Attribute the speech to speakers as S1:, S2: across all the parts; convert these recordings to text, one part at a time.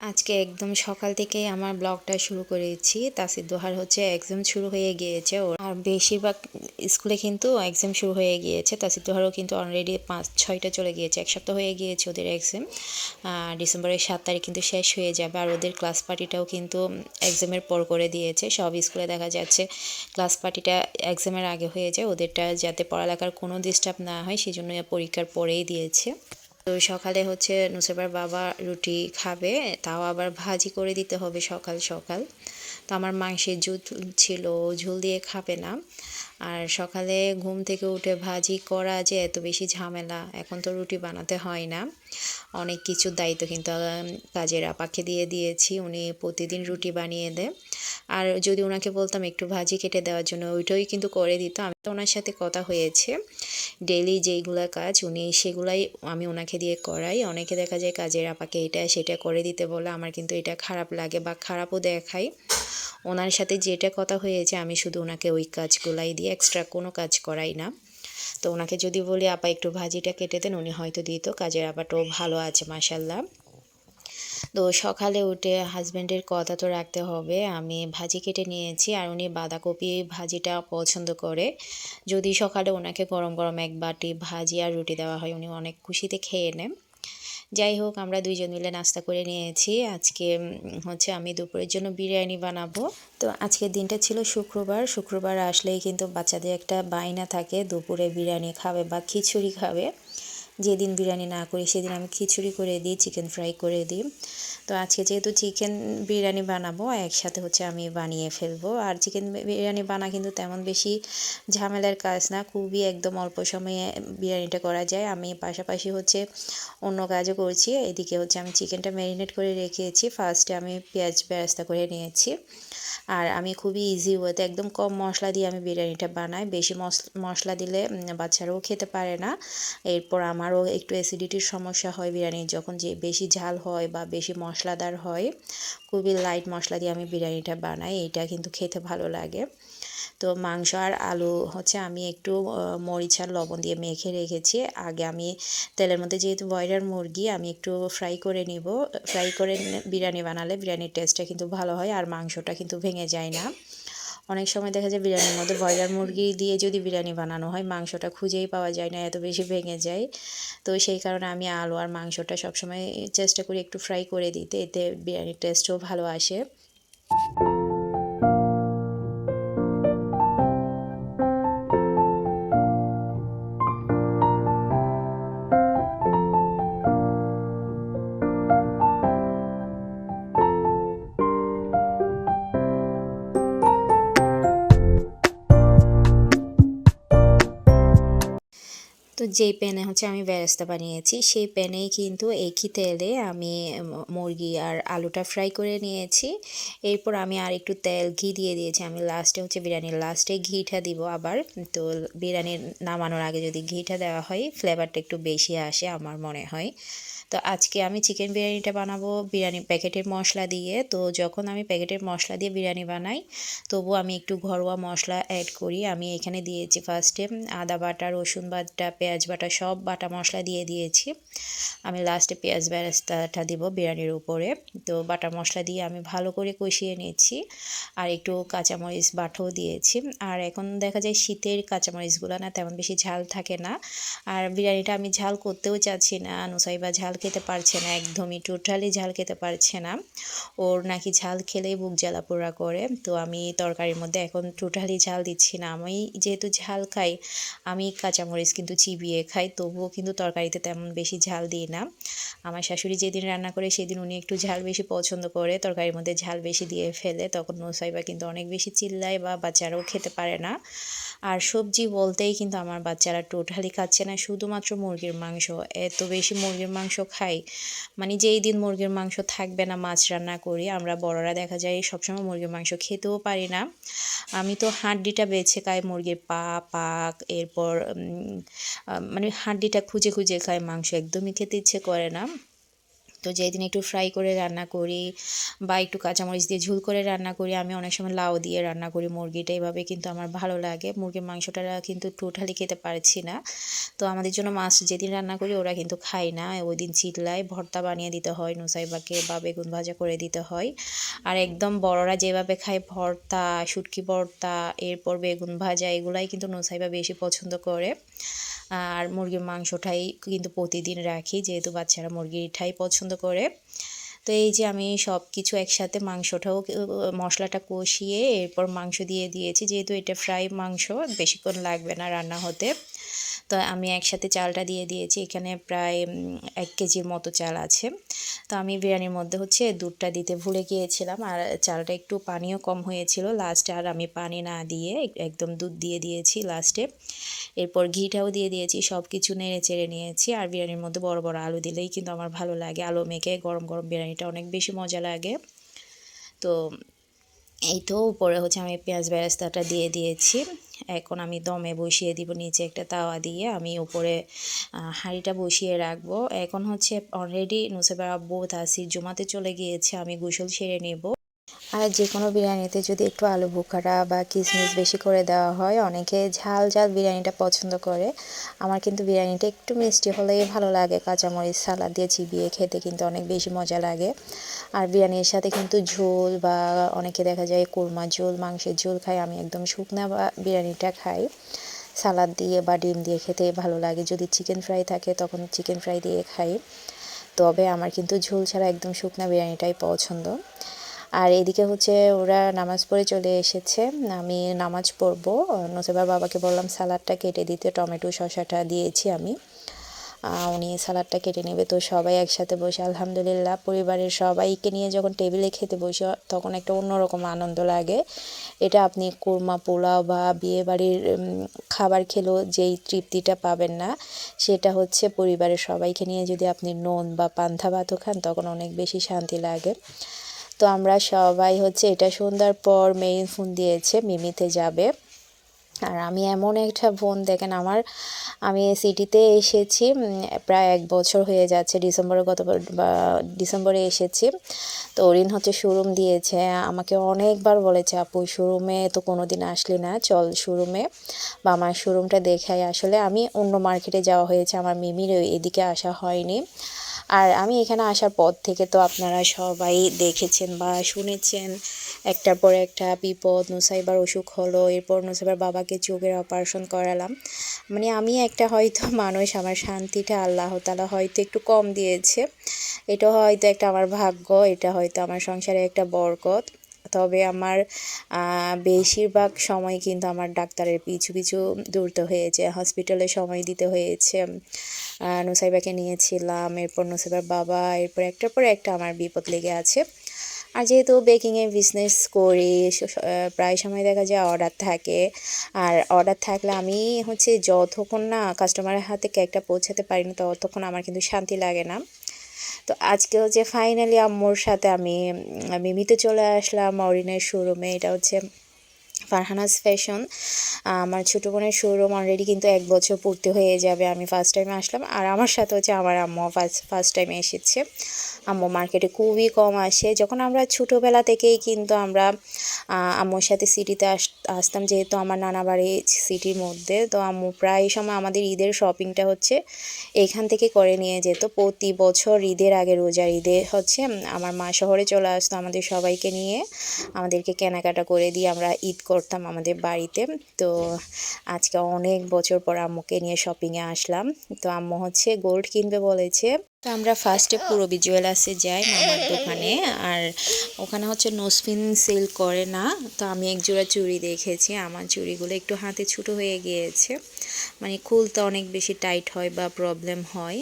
S1: আজকে একদম সকাল থেকে আমার ব্লগটা শুরু করেছি। তাসির দোহার হচ্ছে এক্সাম শুরু হয়ে গিয়েছে ওর। আর বেশিরভাগ স্কুলে কিন্তু এক্সাম শুরু হয়ে গিয়েছে। তাসির দোহারও কিন্তু অলরেডি পাঁচ, ছয়টা চলে গিয়েছে, এক সপ্তাহ হয়ে গিয়েছে ওদের এক্সাম ডিসেম্বরের সাত তারিখ কিন্তু শেষ হয়ে যাবে। আর ওদের ক্লাস পার্টিটাও কিন্তু এক্সামের পর করে দিয়েছে। সব স্কুলে দেখা যাচ্ছে ক্লাস পার্টিটা এক্সামের আগে হয়ে যায়। ওদেরটা যাতে পড়ালেখার কোনো ডিস্টার্ব না হয় সেই জন্য পরীক্ষার পরেই দিয়েছে। তো সকালে হচ্ছে নুসেবার বাবা রুটি খাবে, তাও আবার ভাজি করে দিতে হবে সকাল সকাল। তো আমার মাংসের ঝুল ছিল, ঝুল দিয়ে খাবে না। আর সকালে ঘুম থেকে উঠে ভাজি করা যে এত বেশি ঝামেলা, এখন তো রুটি বানাতে হয় না। অনেক কিছুর দায়িত্ব কিন্তু কাজের আপাকে দিয়ে দিয়েছি, উনি প্রতিদিন রুটি বানিয়ে দেয়। আর যদি ওনাকে বলতাম একটু ভাজি কেটে দেওয়ার জন্য, ওইটাই কিন্তু করে দিত। আমি তো ওনার সাথে কথা হয়েছে। ডেলি যেইগুলো কাজ, উনি সেগুলাই আমি ওনাকে দিয়ে করাই। অনেকে দেখা যায় কাজের আপাকে এটা সেটা করে দিতে বলে, আমার কিন্তু এটা খারাপ লাগে বা খারাপও দেখাই ওনার সাথে যেটা কথা হয়েছে, আমি শুধু ওনাকে ওই কাজগুলাই দিয়ে এক্সট্রা কোনো কাজ করাই না। তো ওনাকে যদি বলি, আপা, একটু ভাজিটা কেটে দেন, উনি হয়তো দিত, কাজের আপাটাও ভালো আছে মাসাল্লাহ তো সকালে উঠে হাজব্যান্ডের কথা তো রাখতে হবে, আমি ভাজি কেটে নিয়েছি আর উনি বাঁধাকপি ভাজিটা পছন্দ করে। যদি সকালে ওনাকে গরম গরম এক বাটি ভাজি আর রুটি দেওয়া হয়, উনি অনেক খুশিতে খেয়ে নেন। যাই হোক, আমরা দুইজন মিলে নাস্তা করে নিয়েছি। আজকে হচ্ছে আমি দুপুরের জন্য বিরিয়ানি বানাবো। তো আজকের দিনটা ছিল শুক্রবার। শুক্রবার আসলেই কিন্তু বাচ্চাদের একটা বাইনা থাকে, দুপুরে বিরিয়ানি খাবে বা খিচুড়ি খাবে। যেদিন বিরিয়ানি না করি, সেদিন আমি খিচুড়ি করে দিই চিকেন ফ্রাই করে দিই। তো আজকে যেহেতু চিকেন বিরিয়ানি বানাবো, একসাথে হচ্ছে আমি বানিয়ে ফেলব। আর চিকেন বিরিয়ানি বানা কিন্তু তেমন বেশি ঝামেলার কাজ না, খুবই একদম অল্প সময়ে বিরিয়ানিটা করা যায়। আমি পাশাপাশি হচ্ছে অন্য কাজও করছি। এদিকে হচ্ছে আমি চিকেনটা ম্যারিনেট করে রেখেছি। ফার্স্টে আমি পেঁয়াজ বেরাস্তা করে নিয়েছি। আর আমি খুবই ইজি ওয়েতে একদম কম মশলা দিয়ে আমি বিরিয়ানিটা বানাই। বেশি মশলা দিলে বাচ্চারাও খেতে পারে না। এরপর আমারও একটু অ্যাসিডিটির সমস্যা হয় বিরিয়ানি। যখন যে বেশি ঝাল হয় বা বেশি মশলাদার হয়, খুবই লাইট মশলা দিয়ে আমি বিরিয়ানিটা বানাই, এটা কিন্তু খেতে ভালো লাগে। তো মাংস আর আলু হচ্ছে আমি একটু মরিচ আর লবণ দিয়ে মেখে রেখেছি। আগে আমি তেলের মধ্যে যেহেতু ব্রয়লার মুরগি, আমি একটু ফ্রাই করে নিব। ফ্রাই করে বিরিয়ানি বানালে বিরিয়ানির টেস্টটা কিন্তু ভালো হয় আর মাংসটা কিন্তু ভেঙে যায় না। অনেক সময় দেখা যায় বিরিয়ানির মধ্যে ব্রয়লার মুরগি দিয়ে যদি বিরিয়ানি বানানো হয়, মাংসটা খুঁজেই পাওয়া যায় না, এত বেশি ভেঙে যায়। তো সেই কারণে আমি আলু আর মাংসটা সবসময় চেষ্টা করি একটু ফ্রাই করে দিতে, এতে বিরিয়ানির টেস্টও ভালো আসে। যেই প্যানে হচ্ছে আমি বেরেস্তা বানিয়েছি, সেই প্যানেই কিন্তু একই তেলে আমি মুরগি আর আলুটা ফ্রাই করে নিয়েছি। এরপর আমি আর একটু তেল ঘি দিয়ে দিয়েছি। আমি লাস্টে হচ্ছে বিরিয়ানির লাস্টে ঘিটা দিব আবার। তো বিরিয়ানি নামানোর আগে যদি ঘিটা দেওয়া হয় ফ্লেভারটা একটু বেশি আসে আমার মনে হয়। তো আজকে আমি চিকেন বিরিয়ানিটা বানাবো। বিরিয়ানি প্যাকেটের মশলা দিয়ে। তো যখন আমি প্যাকেটের মশলা দিয়ে বিরিয়ানি বানাই, তবু আমি একটু ঘরোয়া মশলা অ্যাড করি। আমি এখানে দিয়েছি ফার্স্টে আদা বাটা, রসুন বাটা, পেঁয়াজ বাটা, সব বাটা মশলা দিয়ে দিয়েছি। আমি লাস্টে পেঁয়াজ বেরেস্তাটা দিব বিরিয়ানির উপরে। তো বাটা মশলা দিয়ে আমি ভালো করে কষিয়ে নিয়েছি। আর একটু কাঁচামরিচ বাটাও দিয়েছি। আর এখন দেখা যায় শীতের কাঁচামরিচগুলো না তেমন বেশি ঝাল থাকে না। আর বিরিয়ানিটা আমি ঝাল করতেও চাচ্ছি না নুসাইবা ঝাল খেতে পারছে না, একদমই টোটালি ঝাল খেতে পারছে না। ওর নাকি ঝাল খেলেই বুক জ্বালা পোড়া করে। তো আমি তরকারির মধ্যে এখন টোটালি ঝাল দিচ্ছি না। আমি যেহেতু ঝাল খাই, আমি কাঁচামরিচ কিন্তু চিবিয়ে খাই, তবুও কিন্তু তরকারিতে তেমন বেশি ঝাল দিই না। আমার শাশুড়ি যেদিন রান্না করে, সেদিন উনি একটু ঝাল বেশি পছন্দ করে, তরকারির মধ্যে ঝাল বেশি দিয়ে ফেলে। তখন নোসাইবা কিন্তু অনেক বেশি চিল্লায় বা বাচ্চারাও খেতে পারে না। আর সবজি বলতেই কিন্তু আমার বাচ্চারা টোটালি খাচ্ছে না, শুধুমাত্র মুরগির মাংস। এত বেশি মুরগির মাংস খাই। মানে যেই দিন মুরগির মাংস থাকবে না মাছ রান্না করি, আমরা বড়রা দেখা যায় সবসময় মুরগির মাংস খেতেও পারি না। আমি তো হাড্ডিটা বেছে খাই মুরগির পা, পাক, এরপর মানে হাড্ডিটা খুঁজে খুঁজে খাই, মাংস একদমই খেতে ইচ্ছে করে না। তো যেদিন একটু ফ্রাই করে রান্না করি বা একটু কাঁচামরিচ দিয়ে ঝুল করে রান্না করি, আমি অনেক সময় লাউ দিয়ে রান্না করি। মুরগিটা এভাবে কিন্তু আমার ভালো লাগে। মুরগির মাংসটা কিন্তু টোটালি খেতে পারছি না। তো আমাদের জন্য মাছ যেদিন রান্না করি ওরা কিন্তু খায় না। ওই দিন চিল্লায় ভর্তা বানিয়ে দিতে হয়, নুসাইবাকে বা বেগুন ভাজা করে দিতে হয়। আর একদম বড়রা যেভাবে খায়, ভর্তা, শুটকি ভর্তা, এরপর বেগুন ভাজা, এগুলাই কিন্তু নুসাইবা বেশি পছন্দ করে। আর মুরগির মাংসটাই কিন্তু প্রতিদিন রাখি, যেহেতু বাচ্চারা মুরগিটাই পছন্দ করে। তো এই যে আমি সব কিছু একসাথে মাংসটাও মশলাটা কষিয়ে এরপর মাংস দিয়ে দিয়েছি, যেহেতু এটা ফ্রাই মাংস, বেশিক্ষণ লাগবে না রান্না হতে। তো আমি একসাথে চালটা দিয়ে দিয়েছি। এখানে প্রায় এক কেজির মতো চাল আছে। তো আমি বিরিয়ানির মধ্যে হচ্ছে দুধটা দিতে ভুলে গিয়েছিলাম আর চালটা একটু পানিও কম হয়েছিল। লাস্টে আর আমি পানি না দিয়ে একদম দুধ দিয়ে দিয়েছি লাস্টে এরপর ঘিটাও দিয়ে দিয়েছি সব কিছু নেড়ে চেড়ে নিয়েছি আর বিরিয়ানির মধ্যে বড় বড় আলু দিলেই কিন্তু আমার ভালো লাগে। আলু মেখে গরম গরম বিরিয়ানিটা অনেক বেশি মজা লাগে। তো এই তো উপরে হচ্ছে আমি পেঁয়াজ বেরেস্তাটা দিয়ে দিয়েছি। এখন আমি দমে বসিয়ে দিব, নিচে একটা তাওয়া দিয়ে আমি উপরে হাঁড়িটা বসিয়ে রাখব। এখন হচ্ছে অলরেডি নুসেবার বোধ তাসির জমাতে চলে গিয়েছে, আমি গোসল সেরে নেব। আর যে কোনো বিরিয়ানিতে যদি একটু আলু বোখারা বা কিশমিশ বেশি করে দেওয়া হয়, অনেকে ঝাল ঝাল বিরিয়ানিটা পছন্দ করে। আমার কিন্তু বিরিয়ানিটা একটু মিষ্টি হলেই ভালো লাগে। কাঁচামরিচ, সালাদ দিয়ে চিবিয়ে খেতে কিন্তু অনেক বেশি মজা লাগে। আর বিরিয়ানির সাথে কিন্তু ঝোল বা অনেকে দেখা যায় কোরমা ঝোল, মাংসের ঝোল খাই আমি একদম শুকনা বিরিয়ানিটা খাই। সালাদ দিয়ে বা ডিম দিয়ে খেতে ভালো লাগে। যদি চিকেন ফ্রাই থাকে তখন চিকেন ফ্রাই দিয়ে খাই। তবে আমার কিন্তু ঝোল ছাড়া একদম শুকনা বিরিয়ানিটাই পছন্দ। আর এদিকে হচ্ছে ওরা নামাজ পড়ে চলে এসেছে। আমি নামাজ পড়ব। নসেবার বাবাকে বললাম সালাডটা কেটে দিতে টমেটো শশাটা দিয়েছি আমি। উনি সালাডটা কেটে নেবে। তো সবাই একসাথে বসে, আলহামদুলিল্লাহ, পরিবারের সবাইকে নিয়ে যখন টেবিলে খেতে বসে, তখন একটা অন্যরকম আনন্দ লাগে। এটা আপনি কোরমা, পোলাও বা বিয়ে বাড়ির খাবার খেলেও যেই তৃপ্তিটা পাবেন না, সেটা হচ্ছে পরিবারের সবাইকে নিয়ে যদি আপনি নন বা পান্থা ভাতও খান, তখন অনেক বেশি শান্তি লাগে। তো আমরা সবাই হচ্ছে এটা সন্ধ্যার পর মেইন ফোন দিয়েছে, মিমিতে যাবে। আর আমি এমন একটা বোন দেখেন আমার, আমি সিটিতে এসেছি প্রায় এক বছর হয়ে যাচ্ছে, ডিসেম্বরে গত ডিসেম্বরে এসেছি। তো ওরিন হচ্ছে শোরুম দিয়েছে, আমাকে অনেকবার বলেছে, আপু শোরুমে তো কোনো দিন আসলি না, চল শোরুমে বা আমার শোরুমটা দেখাই। আসলে আমি অন্য মার্কেটে যাওয়া হয়েছে, আমার মিমির এদিকে আসা হয়নি। আর আমি এখানে আসার পর থেকে তো আপনারা সবাই দেখেছেন বা শুনেছেন, একটার পর একটা বিপদ নুসাইবার অসুখ হলো, এরপর নুসাইবার বাবাকে চোখের অপারেশন করালাম। মানে আমি একটা হয়তো মানুষ, আমার শান্তিটা আল্লাহ তালা হয়তো একটু কম দিয়েছে। এটা হয়তো একটা আমার ভাগ্য, এটা হয়তো আমার সংসারে একটা বরকত। তবে আমার বেশিরভাগ সময় কিন্তু আমার ডাক্তারের পিছু পিছু দৌড়তে হয়েছে। হসপিটালে সময় দিতে হয়েছে। নুসাইবাকে নিয়েছিলাম, এরপর নুসাইবার বাবা, এরপর একটার পর একটা আমার বিপদ লেগে আছে। আর যেহেতু বেকিংয়ে বিজনেস করি প্রায় সময় দেখা যায় অর্ডার থাকে। আর অর্ডার থাকলে আমি হচ্ছে যতক্ষণ না কাস্টমারের হাতে কেকটা পৌঁছাতে পারি না, ততক্ষণ আমার কিন্তু শান্তি লাগে না। তো আজকে হচ্ছে ফাইনালি আম্মুর সাথে আমি মিমিতে চলে আসলাম অরিনের শোরুমে এটা হচ্ছে ফারহানাস ফ্যাশন আমার ছোটো বোনের শোরুম অলরেডি কিন্তু এক বছর পূর্তি হয়ে যাবে। আমি ফার্স্ট টাইমে আসলাম। আর আমার সাথে হচ্ছে আমার আম্মু ফার্স্ট ফার্স্ট টাইমে এসেছে। আম্মু মার্কেটে খুবই কম আসে। যখন আমরা ছোটোবেলা থেকেই কিন্তু আমরা আম্মুর সাথে সিটিতে আস, আসতাম, যেহেতু আমার নানা বাড়ি সিটির মধ্যে, তো আম্মু প্রায় সময় আমাদের ঈদের শপিংটা হচ্ছে এখান থেকে করে নিয়ে যেত। প্রতি বছর ঈদের আগে রোজার ঈদে হচ্ছে আমার মা শহরে চলে আসতো আমাদের সবাইকে নিয়ে। আমাদেরকে কেনাকাটা করে দিয়ে আমরা ঈদ করতাম আমাদের বাড়িতে। তো আজকে অনেক বছর পর আম্মুকে নিয়ে শপিংয়ে আসলাম। তো আম্মু হচ্ছে গোল্ড কিনবে বলেছে। তো আমরা ফার্স্টে পুরবি জুয়েলার্সে যাই মামার দোকানে, আর ওখানে হচ্ছে নোসপিন সেল করে না। তো আমি এক জোড়া চুড়ি দেখেছি, আমার চুড়িগুলো একটু হাতে ছোটো হয়ে গিয়েছে। মানে খুলতে অনেক বেশি টাইট হয় বা প্রবলেম হয়।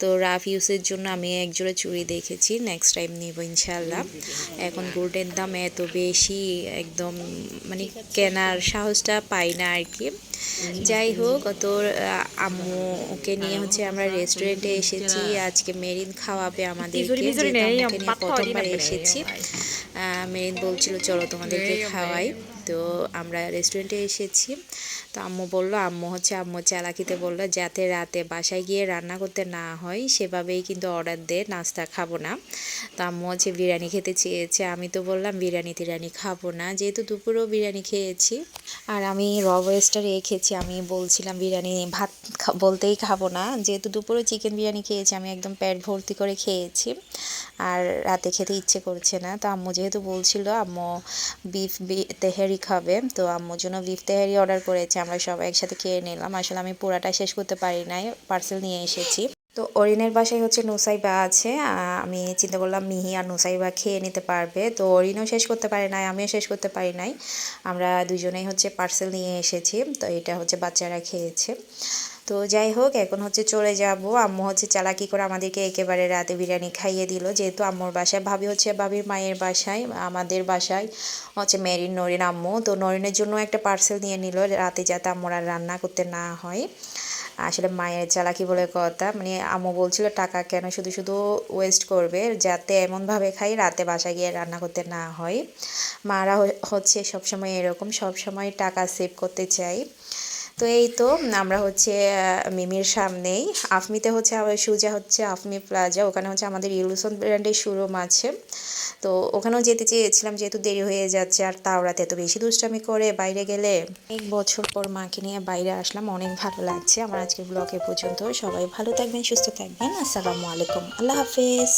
S1: তো রাফ ইউজের জন্য আমি এক জোড়া চুড়ি দেখেছি নেক্সট টাইম নিব ইনশাল্লাহ এখন গোল্ডের দাম এত বেশি, একদম মানে কেনার সাহসটা পাই না আর কি। যাই হোক তোর আম্মুকে নিয়ে হচ্ছে আমরা রেস্টুরেন্টে এসেছি। আজকে মেরিন খাওয়াবে আমাদেরকে প্রথমবার এসেছি। মেরিন বলছিল চলো তোমাদেরকে খাওয়াই। তো আমরা রেস্টুরেন্টে এসেছি। তো আম্মু বলল আম্মু হচ্ছে আম্মু চালাকিতে বলল যাতে রাতে বাসায় গিয়ে রান্না করতে না হয় সেভাবেই কিন্তু অর্ডার দে নাস্তা খাব না। তো আম্মু হচ্ছে বিরিয়ানি খেতে চেয়েছে। আমি তো বললাম বিরিয়ানি টিরিয়ানি খাব না। যেহেতু দুপুরেও বিরিয়ানি খেয়েছি। আর আমি র ওয়েস্টার রেখেছি, আমি বলছিলাম বিরিয়ানি ভাত বলতেই খাব না। যেহেতু দুপুরে চিকেন বিরিয়ানি খেয়েছি, আমি একদম পেট ভর্তি করে খেয়েছি। আর রাতে খেতে ইচ্ছে করছে না। তো আম্মু যেহেতু বলছিল, আম্মু বিফ তেহারি খাবে। তো আম্মুর জন্য বিফ তেহারি অর্ডার করেছে, আমরা সবাই একসাথে খেয়ে নিলাম। আসলে আমি পুরাটা শেষ করতে পারি নাই পার্সেল নিয়ে এসেছি। তো অরিনের বাসায় হচ্ছে নুসাইবা আছে আমি চিন্তা করলাম মিহি আর নুসাইবা খেয়ে নিতে পারবে। তো অরিনও শেষ করতে পারে নাই, আমিও শেষ করতে পারি নাই। আমরা দুজনেই হচ্ছে পার্সেল নিয়ে এসেছি, তো এটা হচ্ছে বাচ্চারা খেয়েছে। তো যাই হোক, এখন হচ্ছে চলে যাব। আম্মু হচ্ছে চালাকি করে আমাদেরকে একেবারে রাতে বিরিয়ানি খাইয়ে দিল। যেহেতু আম্মুর বাসায়, ভাবি হচ্ছে ভাবির মায়ের বাসায়, আমাদের বাসায় হচ্ছে মেরিন, নরিন আম্মু। তো নরিনের জন্য একটা পার্সেল নিয়ে নিল, রাতে যাতে আম্মুর আর রান্না করতে না হয়। আসলে মায়ের চালাকি বলে কথা? মানে আম্মু বলছিল, টাকা কেন? শুধু শুধু ওয়েস্ট করবে, যাতে এমনভাবে খাই রাতে বাসায় গিয়ে রান্না করতে না হয়। মারা হচ্ছে সবসময় এরকম, সবসময় টাকা সেভ করতে চাই। তো এই তো, আমরা হচ্ছে মিমির সামনেই। আফমিতে হচ্ছে সুজা হচ্ছে, আফমি প্লাজা। ওখানে হচ্ছে আমাদের ইলুসন ব্র্যান্ডের শোরুম আছে। তো ওখানেও যেতে চেয়েছিলাম, যেহেতু দেরি হয়ে যাচ্ছে আর তাওরাতে এত বেশি দুষ্টামি করে বাইরে গেলে। এক বছর পর মাকে নিয়ে বাইরে আসলাম, অনেক ভালো লাগছে। আমার আজকের ব্লগে পর্যন্ত সবাই ভালো থাকবেন, সুস্থ থাকবেন। আসসালামু আলাইকুম। আল্লাহ হাফেজ।